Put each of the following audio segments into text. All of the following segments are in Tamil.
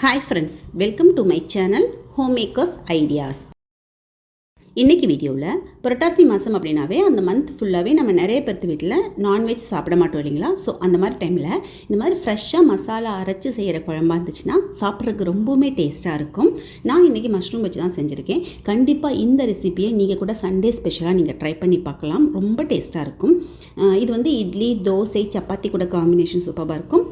Hi friends welcome to my channel home makers ideas இன்றைக்கி வீடியோவில் புரட்டாசி மாதம் அப்படின்னாவே அந்த மந்த் ஃபுல்லாகவே நம்ம நிறைய பேர்த்து வீட்டில் நான்வெஜ் சாப்பிட மாட்டோம் இல்லைங்களா? ஸோ அந்த மாதிரி டைமில் இந்த மாதிரி ஃப்ரெஷ்ஷாக மசாலா அரைச்சி செய்கிற குழம்பா இருந்துச்சுன்னா சாப்பிட்றதுக்கு ரொம்பவுமே டேஸ்ட்டாக இருக்கும். நான் இன்றைக்கி மஷ்ரூம் வச்சு தான் செஞ்சுருக்கேன். கண்டிப்பாக இந்த ரெசிபியை நீங்கள் கூட சண்டே ஸ்பெஷலாக நீங்கள் ட்ரை பண்ணி பார்க்கலாம். ரொம்ப டேஸ்ட்டாக இருக்கும். இது வந்து இட்லி தோசை சப்பாத்தி கூட காம்பினேஷன் சூப்பராக இருக்கும்.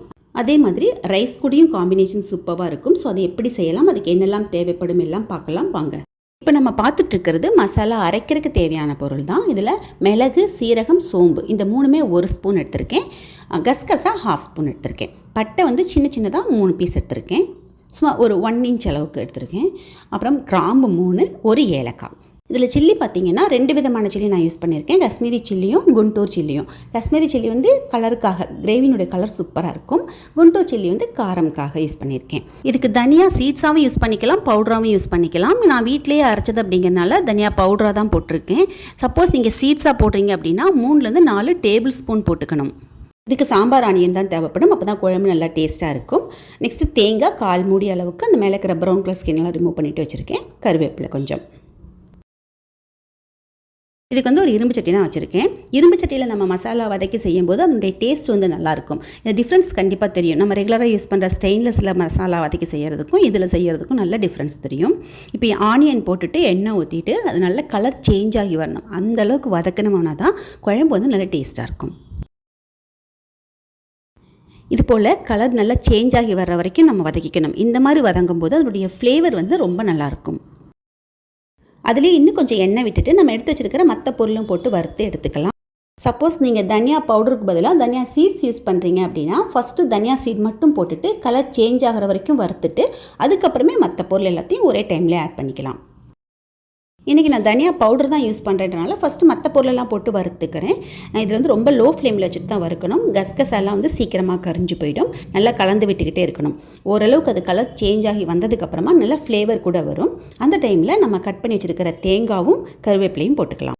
அதே மாதிரி ரைஸ் கூடயும் காம்பினேஷன் சூப்பராக இருக்கும். ஸோ அதை எப்படி செய்யலாம்? அதுக்கு என்னெல்லாம் தேவைப்படும் எல்லாம் பார்க்கலாம். வாங்க. இப்போ நம்ம பார்த்துட்டு இருக்கிறது மசாலா அரைக்கிறதுக்கு தேவையான பொருள் தான். இதில் மிளகு சீரகம் சோம்பு இந்த மூணுமே ஒரு ஸ்பூன் எடுத்திருக்கேன். கஸ்கஸாக ஹாஃப் ஸ்பூன் எடுத்திருக்கேன். பட்டை வந்து சின்ன சின்னதாக மூணு பீஸ் எடுத்திருக்கேன். சும்மா ஒரு ஒன் இன்ச் அளவுக்கு எடுத்திருக்கேன். அப்புறம் கிராம்பு மூணு ஒரு ஏலக்காய். இதில் சில்லி பார்த்தீங்கன்னா ரெண்டு விதமான சில்லி நான் யூஸ் பண்ணியிருக்கேன். காஷ்மீரி சில்லியும் குண்டூர் சில்லியும் காஷ்மீரி சில்லி வந்து கலருக்காக கிரேவினுடைய கலர் சூப்பராக இருக்கும். குண்டூர் சில்லி வந்து காரம்காக யூஸ் பண்ணியிருக்கேன். இதுக்கு தனியா சீட்ஸாகவும் யூஸ் பண்ணிக்கலாம் பவுடராகவும் யூஸ் பண்ணிக்கலாம். நான் வீட்டிலேயே அரைச்சது அப்படிங்கிறனால தனியாக பவுடராக தான் போட்டிருக்கேன். சப்போஸ் நீங்கள் சீட்ஸாக போடுறீங்க அப்படின்னா மூணுலேருந்து நாலு டேபிள் ஸ்பூன் போட்டுக்கணும். இதுக்கு சாம்பார் ஆனியன் தான் தேவைப்படும். அப்போ தான் குழம்பு நல்லா டேஸ்ட்டாக இருக்கும். நெக்ஸ்ட்டு தேங்காய் கால் மூடி அளவுக்கு அந்த மேலே இருக்கிற ப்ரௌன் கலர் ஸ்கின்லாம் ரிமூவ் பண்ணிட்டு வச்சுருக்கேன். கருவேப்பிலை கொஞ்சம். இதுக்கு வந்து ஒரு இரும்பு சட்டி தான் வச்சுருக்கேன். இரும்பு சட்டியில் நம்ம மசாலா வதக்கி செய்யும்போது அதனுடைய டேஸ்ட் வந்து நல்லாயிருக்கும். இந்த டிஃப்ரென்ஸ் கண்டிப்பாக தெரியும். நம்ம ரெகுலராக யூஸ் பண்ணுற ஸ்டெயின்லெஸ்ஸில் மசாலா வதக்கி செய்கிறதுக்கும் இதில் செய்கிறதுக்கும் நல்ல டிஃப்ரென்ஸ் தெரியும். இப்போ ஆனியன் போட்டுட்டு எண்ணெய் ஊற்றிட்டு அது நல்ல கலர் சேஞ்ச் ஆகி வரணும். அந்தளவுக்கு வதக்கணும்னா தான் குழம்பு வந்து நல்ல டேஸ்ட்டாக இருக்கும். இது போல் கலர் நல்லா சேஞ்ச் ஆகி வர்ற வரைக்கும் நம்ம வதக்கிக்கணும். இந்த மாதிரி வதங்கும் போது அதனுடைய ஃப்ளேவர் வந்து ரொம்ப நல்லாயிருக்கும். அதுலேயே இன்னும் கொஞ்சம் எண்ணெய் விட்டுட்டு நம்ம எடுத்து வச்சிருக்கிற மற்ற பொருளும் போட்டு வறுத்து எடுத்துக்கலாம். சப்போஸ் நீங்கள் தனியா பவுடருக்கு பதிலாக தனியா சீட்ஸ் யூஸ் பண்ணுறீங்க அப்படின்னா ஃபஸ்ட்டு தனியா சீட் மட்டும் போட்டுட்டு கலர் சேஞ்ச் ஆகிற வரைக்கும் வறுத்துட்டு அதுக்கப்புறமே மற்ற பொருள் எல்லாத்தையும் ஒரே டைம்லேயே ஆட் பண்ணிக்கலாம். இன்றைக்கி நான் தனியா பவுடர் தான் யூஸ் பண்ணுறதுனால ஃபஸ்ட்டு மற்ற பொருளெல்லாம் போட்டு வறுத்துக்கிறேன். இது வந்து ரொம்ப லோ ஃப்ளேமில் வச்சுட்டு தான் வறுக்கணும். கஸ்கசாலாம் வந்து சீக்கிரமாக கரிஞ்சு போயிடும். நல்லா கலந்து விட்டுக்கிட்டே இருக்கணும். ஓரளவுக்கு அது கலர் சேஞ்ச் ஆகி வந்ததுக்கப்புறமா நல்லா ஃப்ளேவர் கூட வரும். அந்த டைமில் நம்ம கட் பண்ணி வச்சுருக்கிற தேங்காவும் கருவேப்பிலையும் போட்டுக்கலாம்.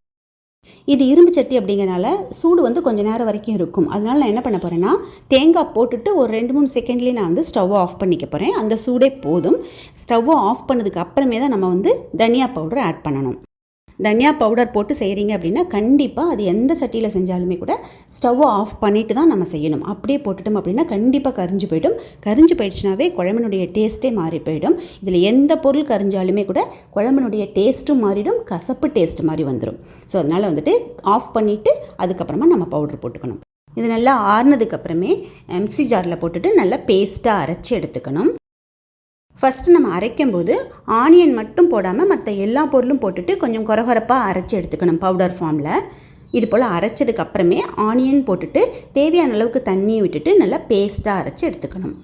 இது இரும்பு சட்டி அப்படிங்கிறனால சூடு வந்து கொஞ்சம் நேரம் வரைக்கும் இருக்கும். அதனால நான் என்ன பண்ண போகிறேன்னா தேங்காய் போட்டுட்டு ஒரு ரெண்டு மூணு செகண்ட்லேயே நான் வந்து ஸ்டவ்வை ஆஃப் பண்ணிக்க போகிறேன் அந்த சூடே போதும். ஸ்டவ்வை ஆஃப் பண்ணதுக்கு அப்புறமே தான் நம்ம வந்து தனியா பவுடர் ஆட் பண்ணணும். தனியா பவுடர் போட்டு செய்கிறீங்க அப்படின்னா கண்டிப்பாக அது எந்த சட்டியில் செஞ்சாலுமே கூட ஸ்டவ்வை ஆஃப் பண்ணிட்டு தான் நம்ம செய்யணும். அப்படியே போட்டுட்டோம் அப்படின்னா கண்டிப்பாக கரிஞ்சு போயிடும். கரிஞ்சு போயிடுச்சுனாவே குழம்புனுடைய டேஸ்ட்டே மாறி போயிடும். இதில் எந்த பொருள் கரிஞ்சாலுமே கூட குழம்புனுடைய டேஸ்ட்டும் மாறிடும். கசப்பு டேஸ்ட் மாதிரி வந்துடும் ஸோ அதனால் வந்துட்டு ஆஃப் பண்ணிவிட்டு அதுக்கப்புறமா நம்ம பவுடர் போட்டுக்கணும். இது நல்லா ஆறுனதுக்கப்புறமே மிக்ஸி ஜாரில் போட்டுட்டு நல்லா பேஸ்ட்டாக அரைச்சி எடுத்துக்கணும். ஃபஸ்ட்டு நம்ம அரைக்கும்போது ஆனியன் மட்டும் போடாமல் மற்ற எல்லா பொருளும் போட்டுட்டு கொஞ்சம் கொரகொரப்பாக அரைச்சி எடுத்துக்கணும் பவுடர் ஃபார்மில் இது போல் அரைச்சதுக்கு அப்புறமே ஆனியன் போட்டுட்டு தேவையான அளவுக்கு தண்ணியை விட்டுட்டு நல்லா பேஸ்ட்டாக அரைச்சி எடுத்துக்கணும்.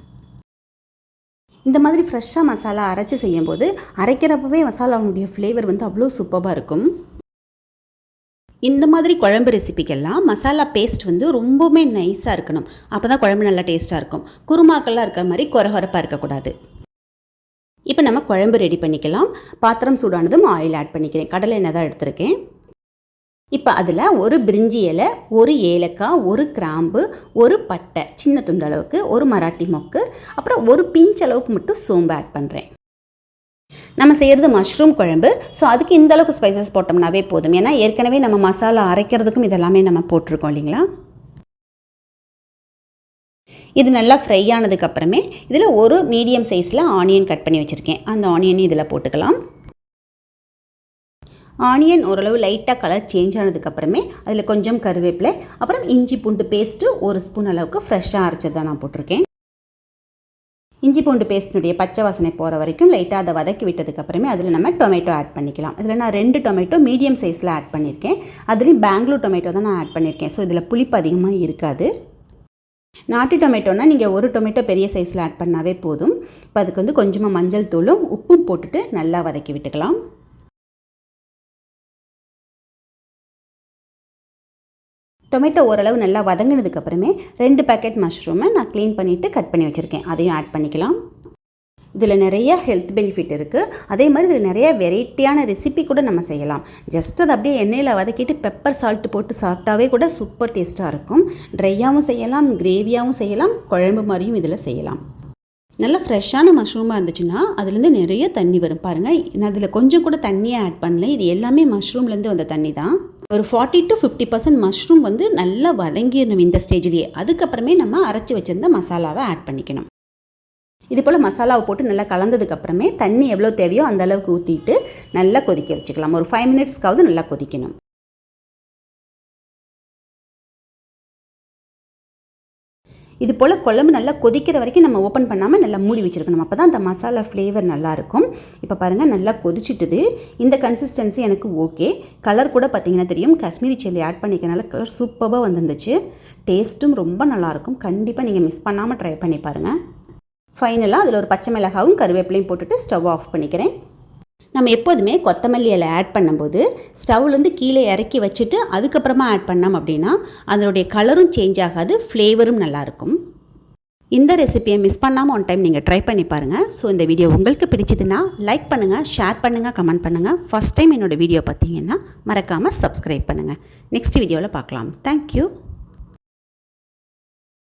இந்த மாதிரி ஃப்ரெஷ்ஷாக மசாலா அரைச்சி செய்யும்போது அரைக்கிறப்பவே மசாலாவுடைய ஃப்ளேவர் வந்து அவ்வளோ சூப்பராக இருக்கும். இந்த மாதிரி குழம்பு ரெசிபிக்கெல்லாம் மசாலா பேஸ்ட் வந்து ரொம்பவுமே நைஸாக இருக்கணும். அப்போ தான் குழம்பு நல்லா டேஸ்ட்டாக இருக்கும். குருமாக்கள்லாம் இருக்கிற மாதிரி குறகுறப்பாக இருக்கக்கூடாது. இப்போ நம்ம குழம்பு ரெடி பண்ணிக்கலாம். பாத்திரம் சூடானதும் ஆயில் ஆட் பண்ணிக்கிறேன். கடலை எண்ணெய் தான் எடுத்திருக்கேன். இப்போ அதில் ஒரு பிரிஞ்சி இலை ஒரு ஏலக்காய் ஒரு கிராம்பு ஒரு பட்டை சின்ன துண்டு அளவுக்கு ஒரு மராட்டி மொக்கு அப்புறம் ஒரு பிஞ்ச் அளவுக்கு மட்டும் சோம்பு ஆட் பண்ணுறேன் நம்ம செய்கிறது மஷ்ரூம் குழம்பு. ஸோ அதுக்கு இந்த அளவுக்கு ஸ்பைசஸ் போட்டோம்னாவே போதும். ஏன்னா ஏற்கனவே நம்ம மசாலா அரைக்கிறதுக்கும் இதெல்லாமே நம்ம போட்டிருக்கோம் இல்லைங்களா? இது நல்லா ஃப்ரை ஆனதுக்கப்புறமே இதில் ஒரு மீடியம் சைஸில் ஆனியன் கட் பண்ணி வச்சுருக்கேன். அந்த ஆனியனையும் இதில் போட்டுக்கலாம். ஆனியன் ஓரளவு லைட்டாக கலர் சேஞ்ச் ஆனதுக்கப்புறமே அதில் கொஞ்சம் கருவேப்பிலை அப்புறம் இஞ்சி பூண்டு பேஸ்ட்டு ஒரு ஸ்பூன் அளவுக்கு ஃப்ரெஷ்ஷாக அரைச்சது தான் நான் போட்டிருக்கேன். இஞ்சி பூண்டு பேஸ்டினுடைய பச்சை வாசனை போகிற வரைக்கும் லைட்டாக அதை வதக்கி விட்டதுக்கப்புறமே அதில் நம்ம டொமேட்டோ ஆட் பண்ணிக்கலாம். இதில் நான் ரெண்டு டொமேட்டோ மீடியம் சைஸில் ஆட் பண்ணியிருக்கேன் அதுலேயும் பெங்களூர் டொமேட்டோ தான் நான் ஆட் பண்ணியிருக்கேன் ஸோ இதில் புளிப்பு அதிகமாக இருக்காது. நாட்டு டொமேட்டோனா நீங்கள் ஒரு டொமேட்டோ பெரிய சைஸில் ஆட் பண்ணாவே போதும். இப்போ அதுக்கு வந்து கொஞ்சமாக மஞ்சள் தூளும் உப்பும் போட்டுட்டு நல்லா வதக்கி விட்டுக்கலாம். டொமேட்டோ ஓரளவு நல்லா வதங்கினதுக்கப்புறமே ரெண்டு பேக்கெட் மஷ்ரூமை நான் க்ளீன் பண்ணிவிட்டு கட் பண்ணி வச்சுருக்கேன். அதையும் ஆட் பண்ணிக்கலாம். இதில் நிறைய ஹெல்த் பெனிஃபிட் இருக்குது அதே மாதிரி இதில் நிறைய வெரைட்டியான ரெசிபி கூட நம்ம செய்யலாம். ஜஸ்ட் அதை அப்படியே எண்ணெயில் வதக்கிட்டு பெப்பர் சால்ட்டு போட்டு சாப்பிட்டாவே கூட சூப்பர் டேஸ்ட்டாக இருக்கும். ட்ரையாகவும் செய்யலாம் கிரேவியாகவும் செய்யலாம் குழம்பு மாதிரியும் இதில் செய்யலாம். நல்லா ஃப்ரெஷ்ஷான மஷ்ரூமாக இருந்துச்சுன்னா அதுலேருந்து நிறைய தண்ணி வரும். பாருங்கள் நான் அதில் கொஞ்சம் கூட தண்ணியை ஆட் பண்ணல. இது எல்லாமே மஷ்ரூம்லேருந்து வந்த தண்ணி தான். ஒரு forty to fifty percent mushroom வந்து நல்லா வதங்கிடணும் இந்த ஸ்டேஜ்லேயே அதுக்கப்புறமே நம்ம அரைச்சி வச்சிருந்த மசாலாவை ஆட் பண்ணிக்கணும். இது போல் மசாலாவை போட்டு நல்லா கலந்ததுக்கப்புறமே தண்ணி எவ்வளோ தேவையோ அந்த அளவுக்கு ஊற்றிட்டு நல்லா கொதிக்க வச்சுக்கலாம். ஒரு ஃபைவ் மினிட்ஸ்க்காவது நல்லா கொதிக்கணும். இது போல் குழம்பு நல்லா கொதிக்கிற வரைக்கும் நம்ம ஓப்பன் பண்ணாமல் நல்லா மூடி வச்சுருக்கணும். அப்போ தான் அந்த மசாலா ஃப்ளேவர் நல்லாயிருக்கும். இப்போ பாருங்கள் நல்லா கொதிச்சிட்டுது. இந்த கன்சிஸ்டன்சி எனக்கு ஓகே கலர் கூட பார்த்தீங்கன்னா தெரியும். காஷ்மீரி சில்லி ஆட் பண்ணிக்கிறனால கலர் சூப்பராக வந்துருந்துச்சு. டேஸ்ட்டும் ரொம்ப நல்லாயிருக்கும். கண்டிப்பாக நீங்கள் மிஸ் பண்ணாமல் ட்ரை பண்ணி பாருங்கள் ஃபைனலாக அதில் ஒரு பச்சை மிளகாவும் கருவேப்பிலையும் போட்டுட்டு ஸ்டவ் ஆஃப் பண்ணிக்கிறேன். நம்ம எப்போதுமே கொத்தமல்லி இலை ஆட் பண்ணும்போது ஸ்டவ்லேருந்து கீழே இறக்கி வச்சுட்டு அதுக்கப்புறமா ஆட் பண்ணோம் அப்படின்னா அதனுடைய கலரும் சேஞ்ச் ஆகாது ஃப்ளேவரும் நல்லாயிருக்கும் இந்த ரெசிபியை மிஸ் பண்ணாமல் ஒன் டைம் நீங்கள் ட்ரை பண்ணி பாருங்கள் ஸோ இந்த வீடியோ உங்களுக்கு பிடிச்சதுன்னா லைக் பண்ணுங்கள் ஷேர் பண்ணுங்கள் கமெண்ட் பண்ணுங்கள் ஃபஸ்ட் டைம் என்னோடய வீடியோ பார்த்தீங்கன்னா மறக்காமல் சப்ஸ்கிரைப் பண்ணுங்கள் நெக்ஸ்ட் வீடியோவில் பார்க்கலாம். தேங்க்யூ